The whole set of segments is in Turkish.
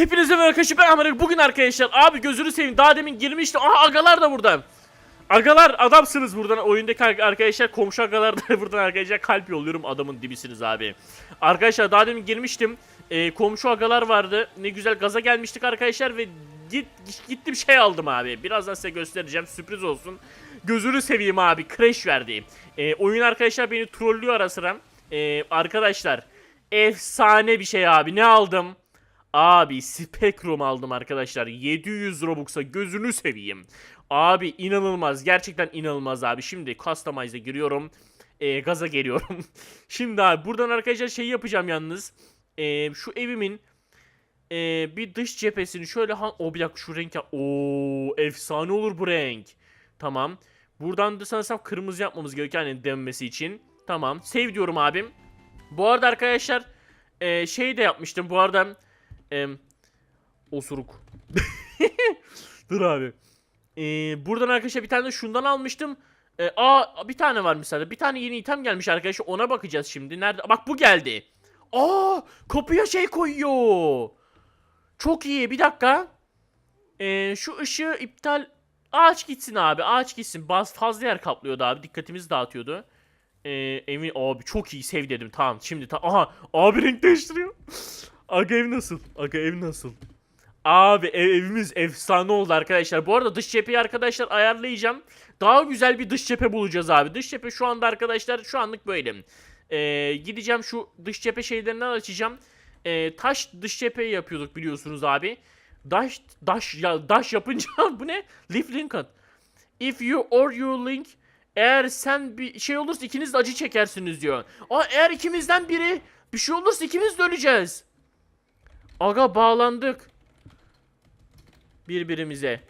Hepinize merhaba arkadaşlar ben Ahmet Bugün arkadaşlar abi gözünü seveyim daha demin girmişti. Aha agalar da buradan Agalar adamsınız buradan. Oyundaki ar- arkadaşlar komşu agalar da buradan arkadaşlar kalp yolluyorum. Adamın dibisiniz abi. Arkadaşlar daha demin girmiştim. Ee, komşu agalar vardı. Ne güzel gaza gelmiştik arkadaşlar ve git gittim şey aldım abi. Birazdan size göstereceğim sürpriz olsun. Gözünü seveyim abi crash verdi. Ee, oyun arkadaşlar beni trollüyor ara sıra. Ee, Arkadaşlar efsane bir şey abi. Ne aldım Abi Spectrum aldım arkadaşlar. 700 Robux'a gözünü seveyim. Abi inanılmaz. Gerçekten inanılmaz abi. Şimdi Customize'a giriyorum. Ee, gaza geliyorum. Şimdi abi buradan arkadaşlar şey yapacağım yalnız. Ee, şu evimin ee, bir dış cephesini şöyle han... O bir dakika şu renk ya. Oo efsane olur bu renk. Tamam. Buradan da sanırsam kırmızı yapmamız gerekiyor hani dönmesi için. Tamam. Save diyorum abim. Bu arada arkadaşlar ee, şey de yapmıştım. Bu arada Em, osuruk. Dur abi. Ee, buradan arkadaşlar bir tane de şundan almıştım. Ee, aa bir tane var mesela. Bir tane yeni item gelmiş arkadaşlar. Ona bakacağız şimdi. Nerede? Bak bu geldi. Aa kapıya şey koyuyor. Çok iyi. Bir dakika. Ee, şu ışığı iptal Ağaç gitsin abi. Ağaç gitsin. Baz fazla yer kaplıyordu abi. Dikkatimizi dağıtıyordu. Ee, emin abi çok iyi sev dedim. Tamam. Şimdi ta aha abi renk değiştiriyor. Aga ev nasıl? Aga ev nasıl? Abi ev- evimiz efsane oldu arkadaşlar. Bu arada dış cepheyi arkadaşlar ayarlayacağım. Daha güzel bir dış cephe bulacağız abi. Dış cephe şu anda arkadaşlar şu anlık böyle. Ee, gideceğim şu dış cephe şeylerinden açacağım. Ee, taş dış cepheyi yapıyorduk biliyorsunuz abi. Daş daş ya daş yapınca bu ne? Leaf Lincoln. If you or you link eğer sen bir şey olursa ikiniz de acı çekersiniz diyor. Aa eğer ikimizden biri bir şey olursa ikimiz de öleceğiz. Aga bağlandık. Birbirimize.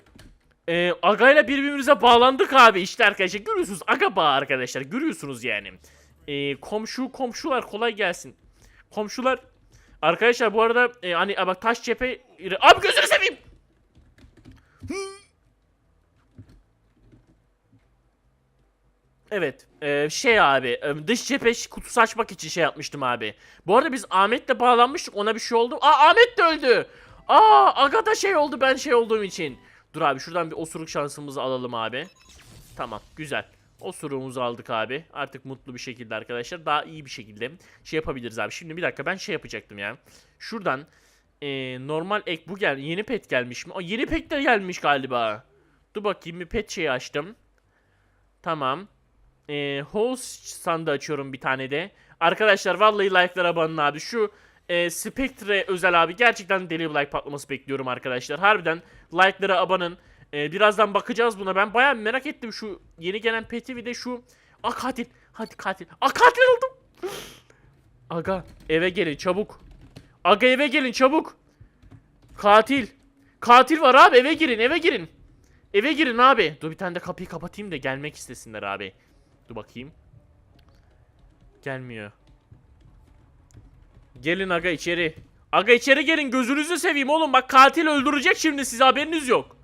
Ee, aga ile birbirimize bağlandık abi işte arkadaşlar görüyorsunuz aga bağ arkadaşlar görüyorsunuz yani. Ee, komşu komşular kolay gelsin. Komşular arkadaşlar bu arada e, hani bak taş cephe abi gözünü seveyim. Evet. e, şey abi. e, dış cephe kutusu açmak için şey yapmıştım abi. Bu arada biz Ahmet'le bağlanmıştık. Ona bir şey oldu. Aa Ahmet de öldü. Aa Aga da şey oldu ben şey olduğum için. Dur abi şuradan bir osuruk şansımızı alalım abi. Tamam güzel. Osuruğumuzu aldık abi. Artık mutlu bir şekilde arkadaşlar. Daha iyi bir şekilde şey yapabiliriz abi. Şimdi bir dakika ben şey yapacaktım ya. Şuradan e, normal ek bu gel yeni pet gelmiş mi? Aa, yeni pet de gelmiş galiba. Dur bakayım bir pet şeyi açtım. Tamam. E, host sandığı açıyorum bir tane de. Arkadaşlar vallahi like'lara banın abi. Şu e, Spectre özel abi gerçekten deli bir like patlaması bekliyorum arkadaşlar. Harbiden like'lara abanın. E, birazdan bakacağız buna. Ben bayağı merak ettim şu yeni gelen peti bir de şu. Aa katil. Hadi katil. Aa katil oldum. Aga eve gelin çabuk. Aga eve gelin çabuk. Katil. Katil var abi eve girin eve girin. Eve girin abi. Dur bir tane de kapıyı kapatayım da gelmek istesinler abi. Dur bakayım. Gelmiyor. Gelin aga içeri. Aga içeri gelin gözünüzü seveyim oğlum. Bak katil öldürecek şimdi size haberiniz yok.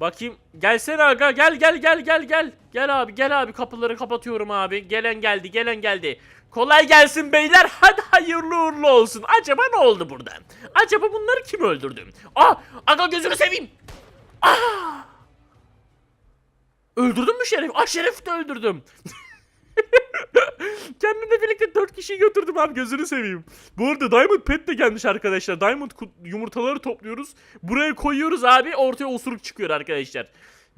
Bakayım. Gelsene aga gel gel gel gel gel. Gel abi gel abi kapıları kapatıyorum abi. Gelen geldi gelen geldi. Kolay gelsin beyler. Hadi hayırlı uğurlu olsun. Acaba ne oldu burada? Acaba bunları kim öldürdü? Ah aga gözünü seveyim. Ah! Öldürdün mü Şerif? Ah Şerif de öldürdüm. Kendimle birlikte 4 kişiyi götürdüm abi gözünü seveyim. Bu arada Diamond Pet de gelmiş arkadaşlar. Diamond yumurtaları topluyoruz. Buraya koyuyoruz abi ortaya osuruk çıkıyor arkadaşlar.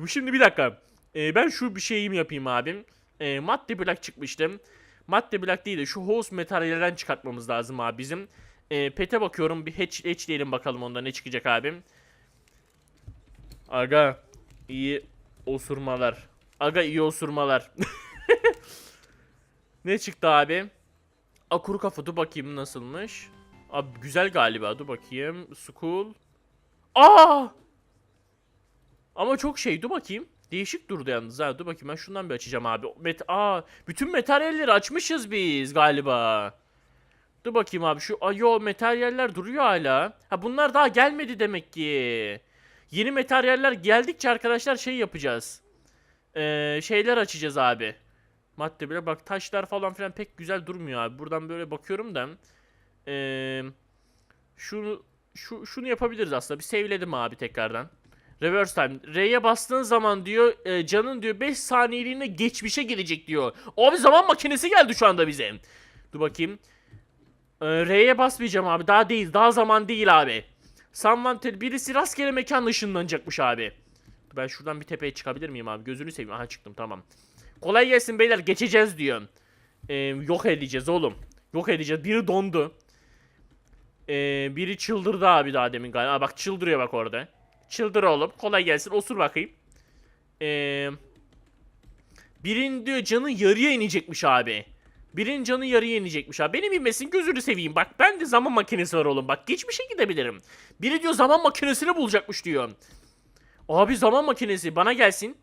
Şimdi bir dakika. Ee, ben şu bir şeyimi yapayım abim. Ee, madde blok çıkmıştım. Madde blok değil de şu host materyalden çıkartmamız lazım abi bizim. Ee, pete bakıyorum bir hatch, hatch diyelim bakalım onda ne çıkacak abim. Aga iyi osurmalar. Aga iyi osurmalar. ne çıktı abi? A kuru kafa dur bakayım nasılmış. Abi güzel galiba dur bakayım. School. Aa! Ama çok şey dur bakayım. Değişik durdu yalnız ha. Dur bakayım ben şundan bir açacağım abi. Met Aa, bütün materyalleri açmışız biz galiba. Dur bakayım abi şu ayo materyaller duruyor hala. Ha bunlar daha gelmedi demek ki. Yeni materyaller geldikçe arkadaşlar şey yapacağız. Ee, şeyler açacağız abi. Madde bile bak taşlar falan filan pek güzel durmuyor abi. Buradan böyle bakıyorum da. Ee, Şunu şu şunu yapabiliriz aslında. Bir save'ledim abi tekrardan. Reverse time. R'ye bastığın zaman diyor e, canın diyor 5 saniyeliğine geçmişe gidecek diyor. Abi zaman makinesi geldi şu anda bize. Dur bakayım. E, R'ye basmayacağım abi. Daha değil. Daha zaman değil abi. Someone tell- birisi rastgele mekan ışınlanacakmış abi. Ben şuradan bir tepeye çıkabilir miyim abi? Gözünü seveyim. Aha çıktım tamam. Kolay gelsin beyler geçeceğiz diyor. Ee, yok edeceğiz oğlum. Yok edeceğiz. Biri dondu. Ee, biri çıldırdı abi daha demin galiba. Aa, bak çıldırıyor bak orada. Çıldır oğlum. Kolay gelsin. Osur bakayım. Ee, birinin diyor canı yarıya inecekmiş abi. Birinin canı yarıya inecekmiş abi. Benim inmesin gözünü seveyim. Bak ben de zaman makinesi var oğlum. Bak geçmişe gidebilirim. Biri diyor zaman makinesini bulacakmış diyor. Abi zaman makinesi bana gelsin.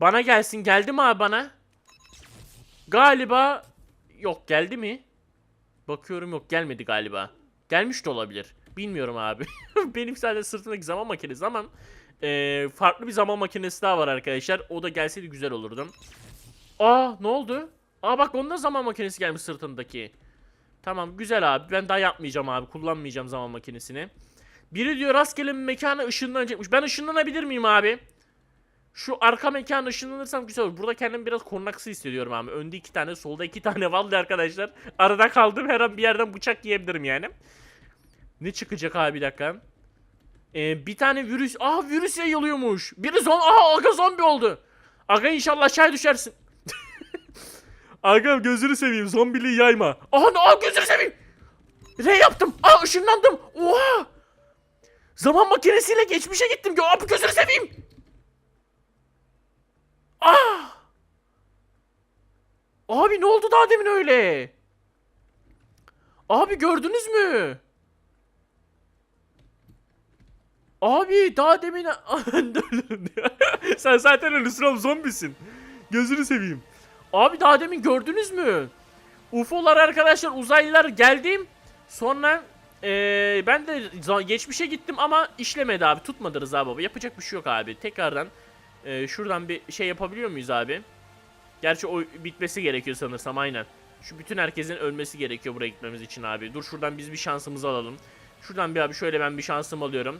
Bana gelsin. Geldi mi abi bana? Galiba yok geldi mi? Bakıyorum yok gelmedi galiba. Gelmiş de olabilir. Bilmiyorum abi. Benim sadece sırtımdaki zaman makinesi ama eee, farklı bir zaman makinesi daha var arkadaşlar. O da gelseydi güzel olurdu. Aa ne oldu? Aa bak onda zaman makinesi gelmiş sırtındaki. Tamam güzel abi. Ben daha yapmayacağım abi. Kullanmayacağım zaman makinesini. Biri diyor rastgele bir mekana ışınlanacakmış. Ben ışınlanabilir miyim abi? Şu arka mekana ışınlanırsam güzel olur. Burada kendimi biraz korunaksı hissediyorum abi. Önde iki tane, solda iki tane vallahi arkadaşlar. Arada kaldım. Her an bir yerden bıçak yiyebilirim yani. Ne çıkacak abi bir dakika. Ee, bir tane virüs. Aa virüs yayılıyormuş. Biri zon. Aha aga zombi oldu. Aga inşallah aşağı düşersin. Aga gözünü seveyim. Zombiliği yayma. Aha? Aa gözünü seveyim. R yaptım. Aa ışınlandım. Oha. Zaman makinesiyle geçmişe gittim. Yo, Abi gözünü seveyim. Ah! Abi ne oldu daha demin öyle? Abi gördünüz mü? Abi daha demin... Sen zaten ölüsün oğlum zombisin. Gözünü seveyim. Abi daha demin gördünüz mü? UFO'lar arkadaşlar uzaylılar geldim. Sonra eee, ben de geçmişe gittim ama işlemedi abi. Tutmadı Rıza baba. Yapacak bir şey yok abi. Tekrardan eee, şuradan bir şey yapabiliyor muyuz abi? Gerçi o bitmesi gerekiyor sanırsam aynen. Şu bütün herkesin ölmesi gerekiyor buraya gitmemiz için abi. Dur şuradan biz bir şansımızı alalım. Şuradan bir abi şöyle ben bir şansımı alıyorum.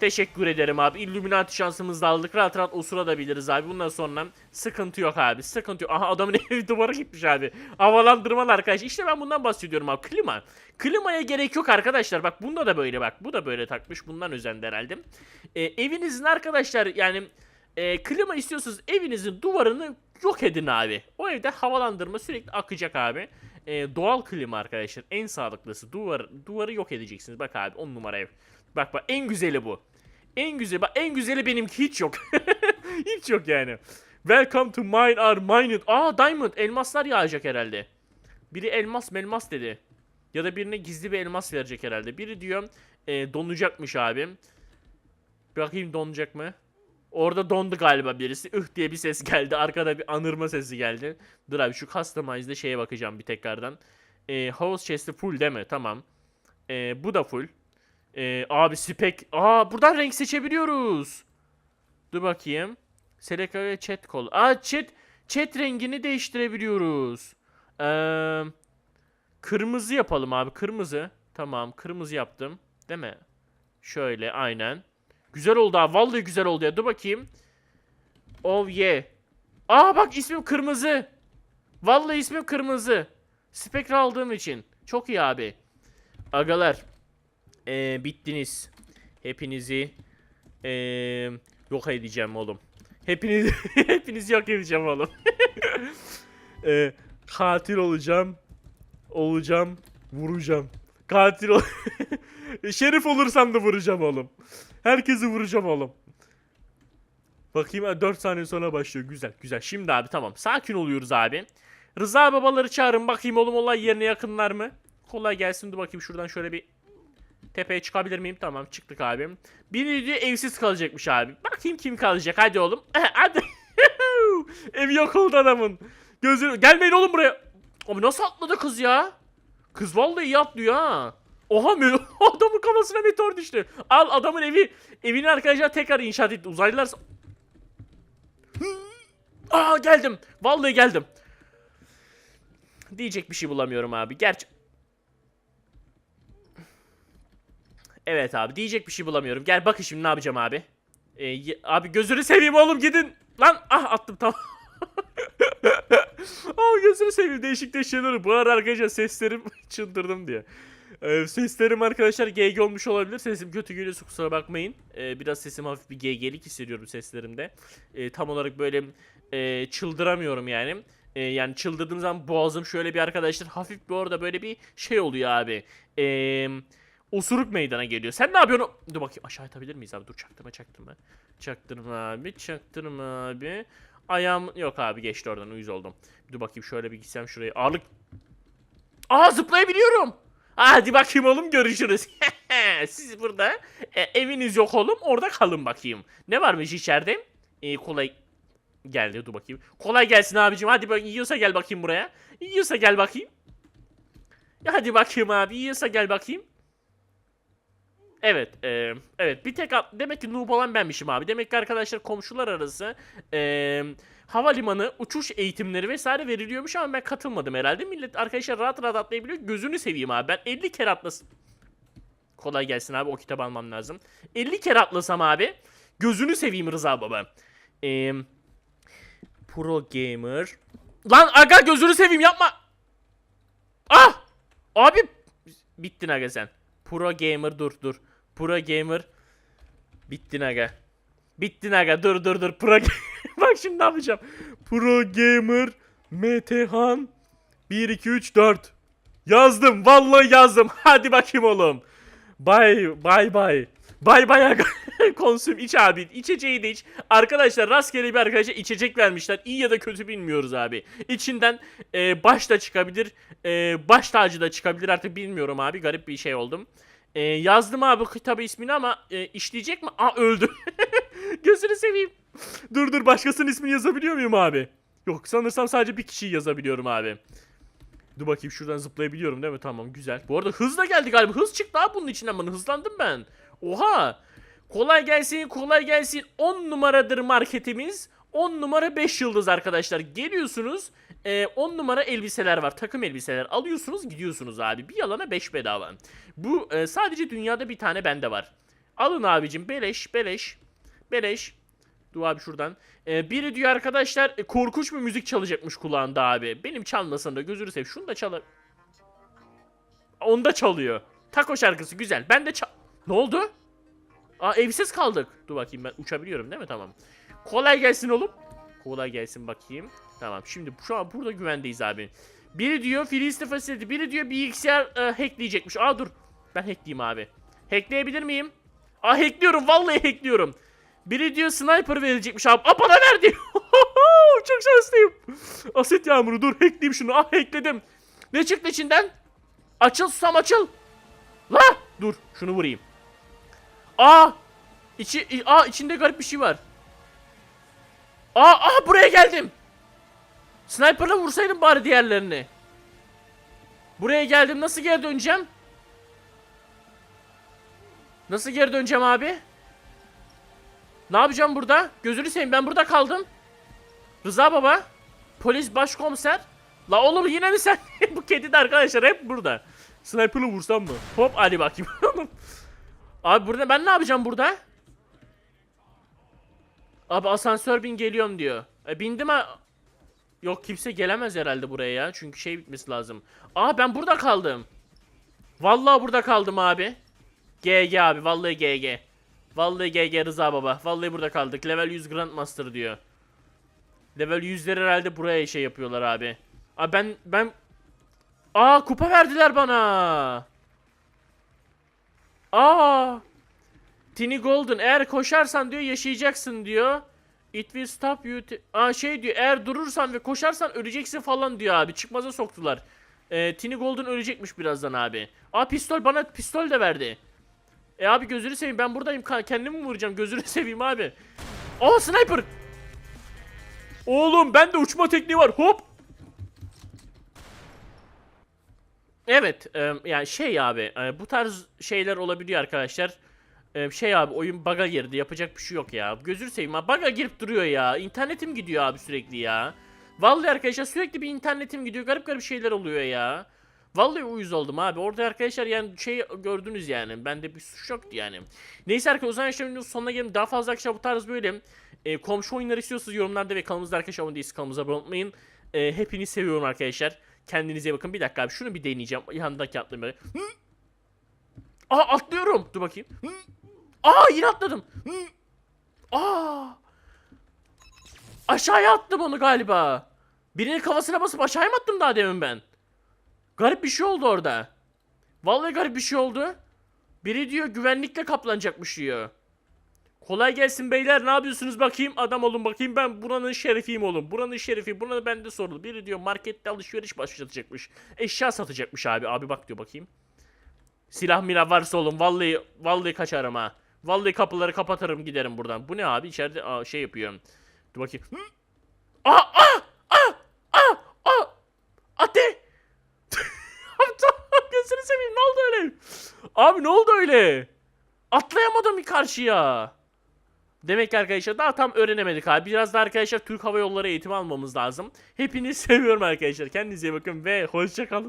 Teşekkür ederim abi. Illuminati şansımızı da aldık. Rahat rahat osurabiliriz abi. Bundan sonra sıkıntı yok abi. Sıkıntı yok. Aha adamın evi duvara gitmiş abi. Havalandırmalı arkadaş. İşte ben bundan bahsediyorum abi. Klima. Klimaya gerek yok arkadaşlar. Bak bunda da böyle bak. Bu da böyle takmış. Bundan özendi herhalde. Ee, evinizin arkadaşlar yani e, klima istiyorsanız evinizin duvarını yok edin abi. O evde havalandırma sürekli akacak abi. E, doğal klima arkadaşlar. En sağlıklısı. Duvar, duvarı yok edeceksiniz. Bak abi 10 numara ev. Bak bak en güzeli bu. En güzeli bak en güzeli benimki hiç yok. hiç yok yani. Welcome to mine are mined. Aa diamond elmaslar yağacak herhalde. Biri elmas melmas dedi. Ya da birine gizli bir elmas verecek herhalde. Biri diyor e, donacakmış abim. Bakayım donacak mı? Orada dondu galiba birisi. Ih diye bir ses geldi. Arkada bir anırma sesi geldi. Dur abi şu customize'de şeye bakacağım bir tekrardan. E, house chest'i full değil mi? Tamam. E, bu da full. E, abi spek. Aa buradan renk seçebiliyoruz. Dur bakayım. Select ve chat kol. Aa chat. Chat rengini değiştirebiliyoruz. Eee... Kırmızı yapalım abi. Kırmızı. Tamam. Kırmızı yaptım. Değil mi? Şöyle aynen. Güzel oldu abi. Vallahi güzel oldu ya. Dur bakayım. Oh yeah. Aa bak ismim kırmızı. Vallahi ismim kırmızı. Spectre aldığım için. Çok iyi abi. Agalar. Ee, bittiniz. Hepinizi ee, yok edeceğim oğlum. Hepiniz hepinizi yok edeceğim oğlum. Ee, katil olacağım. Olacağım. Vuracağım. Katil ol. Şerif olursam da vuracağım oğlum. Herkesi vuracağım oğlum. Bakayım 4 saniye sonra başlıyor. Güzel güzel. Şimdi abi tamam. Sakin oluyoruz abi. Rıza babaları çağırın bakayım oğlum olay yerine yakınlar mı? Kolay gelsin dur bakayım şuradan şöyle bir tepeye çıkabilir miyim? Tamam çıktık abi. Biri evsiz kalacakmış abi. Bakayım kim kalacak hadi oğlum. hadi. Ev yok oldu adamın. Gözünü gelmeyin oğlum buraya. Abi nasıl atladı kız ya? Kız vallahi iyi atlıyor ha. Oha adamın kafasına meteor düştü. Al adamın evi evini arkadaşlar tekrar inşaat etti. Uzaylılar Aa geldim. Vallahi geldim. Diyecek bir şey bulamıyorum abi. Gerçi Evet abi diyecek bir şey bulamıyorum. Gel bakın şimdi ne yapacağım abi. Ee, abi gözünü seveyim oğlum gidin. Lan ah attım tamam. Abi gözünü seveyim değişik değişik şeyler. Bu arada arkadaşlar seslerim çıldırdım diye. Ee, seslerim arkadaşlar GG olmuş olabilir. Sesim kötü geliyorsa kusura bakmayın. Ee, biraz sesim hafif bir GG'lik hissediyorum seslerimde. Ee, tam olarak böyle e, çıldıramıyorum yani. Ee, yani çıldırdığım zaman boğazım şöyle bir arkadaşlar hafif bir orada böyle bir şey oluyor abi. Eee osuruk meydana geliyor. Sen ne yapıyorsun? Dur bakayım aşağı atabilir miyiz abi? Dur çaktırma çaktırma. Çaktırma abi çaktırma abi. Ayağım yok abi geçti oradan uyuz oldum. Dur bakayım şöyle bir gitsem şuraya. Ağırlık. Aa zıplayabiliyorum. Hadi bakayım oğlum görüşürüz. Siz burada e, eviniz yok oğlum orada kalın bakayım. Ne varmış içeride? E, kolay geldi dur bakayım. Kolay gelsin abicim hadi bak yiyorsa gel bakayım buraya. Yiyorsa gel bakayım. Hadi bakayım abi yiyorsa gel bakayım. Evet, e, evet bir tek demek ki noob olan benmişim abi. Demek ki arkadaşlar komşular arası e, havalimanı, uçuş eğitimleri vesaire veriliyormuş ama ben katılmadım herhalde. Millet arkadaşlar rahat rahat atlayabiliyor. Gözünü seveyim abi. Ben 50 kere atlasam. Kolay gelsin abi o kitabı almam lazım. 50 kere atlasam abi. Gözünü seveyim Rıza baba. E, Pro Gamer. Lan aga gözünü seveyim yapma. Ah! Abi bittin aga sen. Pro Gamer dur dur. Pro Gamer bittin aga. Bittin aga dur dur dur. Pro Bak şimdi ne yapacağım. Pro Gamer Metehan 1 2 3 4 Yazdım vallahi yazdım. Hadi bakayım oğlum. Bay bay bay. Bay bay aga. Konsüm iç abi. İçeceği de iç. Arkadaşlar rastgele bir arkadaşa içecek vermişler. İyi ya da kötü bilmiyoruz abi. İçinden e, baş da çıkabilir. E, baş tacı da çıkabilir artık bilmiyorum abi. Garip bir şey oldum. E, yazdım abi kitabı ismini ama e, işleyecek mi? Aa öldü. Gözünü seveyim. Dur dur başkasının ismini yazabiliyor muyum abi? Yok sanırsam sadece bir kişiyi yazabiliyorum abi. Dur bakayım şuradan zıplayabiliyorum değil mi? Tamam güzel. Bu arada hız da geldi galiba. Hız çıktı abi bunun içinden bana. Hızlandım ben. Oha. Kolay gelsin kolay gelsin. 10 numaradır marketimiz. 10 numara 5 yıldız arkadaşlar. Geliyorsunuz. E, 10 numara elbiseler var. Takım elbiseler. Alıyorsunuz gidiyorsunuz abi. Bir yalana 5 bedava. Bu e, sadece dünyada bir tane bende var. Alın abicim beleş beleş. Beleş. Dur abi şuradan. Ee, biri diyor arkadaşlar e, korkunç bir müzik çalacakmış kulağında abi. Benim çalmasın da gözünü sev. Şunu da çalar. Onda çalıyor. Taco şarkısı güzel. Ben de çal... Ne oldu? Aa evsiz kaldık. Dur bakayım ben uçabiliyorum değil mi? Tamam. Kolay gelsin oğlum. Kolay gelsin bakayım. Tamam şimdi şu an burada güvendeyiz abi. Biri diyor Filistin Facility. Biri diyor bilgisayar e, hackleyecekmiş. Aa dur. Ben hackleyeyim abi. Hackleyebilir miyim? Aa hackliyorum. Vallahi hackliyorum. Biri diyor sniper verilecekmiş abi. Aa bana verdi. Çok şanslıyım. Asit yağmuru dur hackleyeyim şunu. Ah hackledim. Ne çıktı içinden? Açıl susam açıl. La dur şunu vurayım. Aa içi aa içinde garip bir şey var. Aa aa buraya geldim. Sniper'la vursaydım bari diğerlerini. Buraya geldim. Nasıl geri döneceğim? Nasıl geri döneceğim abi? Ne yapacağım burada? Gözünü seveyim ben burada kaldım. Rıza baba. Polis başkomiser. La oğlum yine mi sen? Bu kedi arkadaşlar hep burada. Sniper'la vursam mı? Hop hadi bakayım. Abi burada ben ne yapacağım burada? Abi asansör bin geliyorum diyor. E bindim ha. Yok kimse gelemez herhalde buraya ya. Çünkü şey bitmesi lazım. Aa ben burada kaldım. Vallahi burada kaldım abi. GG abi vallahi GG. Vallahi GG Rıza baba. Vallahi burada kaldık. Level 100 Grandmaster diyor. Level 100'leri herhalde buraya şey yapıyorlar abi. Abi ben ben Aa kupa verdiler bana. Aa. Tiny Golden eğer koşarsan diyor yaşayacaksın diyor. It will stop you. Aa şey diyor eğer durursan ve koşarsan öleceksin falan diyor abi. Çıkmaza soktular. Ee, Tiny Golden ölecekmiş birazdan abi. Aa pistol bana pistol de verdi. E abi gözünü seveyim ben buradayım kendimi mi vuracağım gözünü seveyim abi. Aa sniper. Oğlum bende uçma tekniği var hop. Evet e, yani şey abi e, bu tarz şeyler olabiliyor arkadaşlar. E, şey abi oyun bug'a girdi yapacak bir şey yok ya. Gözünü seveyim abi bug'a girip duruyor ya. İnternetim gidiyor abi sürekli ya. Vallahi arkadaşlar sürekli bir internetim gidiyor garip garip şeyler oluyor ya. Vallahi uyuz oldum abi. Orada arkadaşlar yani şey gördünüz yani. Bende bir suç yoktu yani. Neyse arkadaşlar o zaman işte sonuna gelin. Daha fazla arkadaşlar bu tarz böyle e, komşu oyunları istiyorsanız yorumlarda ve kanalımızda arkadaşlar abone değilseniz kanalımıza abone olmayın. E, hepinizi seviyorum arkadaşlar. Kendinize bakın. Bir dakika abi şunu bir deneyeceğim. Yanındaki. Hı? Aa atlıyorum. Dur bakayım. Hı? Aa yine atladım. Aa. Aşağıya attım onu galiba. Birinin kafasına basıp aşağıya mı attım daha demin ben? Garip bir şey oldu orada. Vallahi garip bir şey oldu. Biri diyor güvenlikle kaplanacakmış diyor. Kolay gelsin beyler ne yapıyorsunuz bakayım adam olun bakayım ben buranın şerefiyim oğlum. Buranın şerifi buna bende sorulu. Biri diyor markette alışveriş başlatacakmış. Eşya satacakmış abi. Abi bak diyor bakayım. Silah milah varsa oğlum vallahi vallahi kaçarım ha. Vallahi kapıları kapatırım giderim buradan. Bu ne abi içeride aa, şey yapıyor. Dur bakayım. Hı? Aa aa aa aa aa Ate! Gözünü seveyim ne oldu öyle? Abi ne oldu öyle? Atlayamadım karşıya. Demek ki arkadaşlar daha tam öğrenemedik abi. Biraz da arkadaşlar Türk Hava Yolları eğitimi almamız lazım. Hepinizi seviyorum arkadaşlar. Kendinize iyi bakın ve hoşça kalın.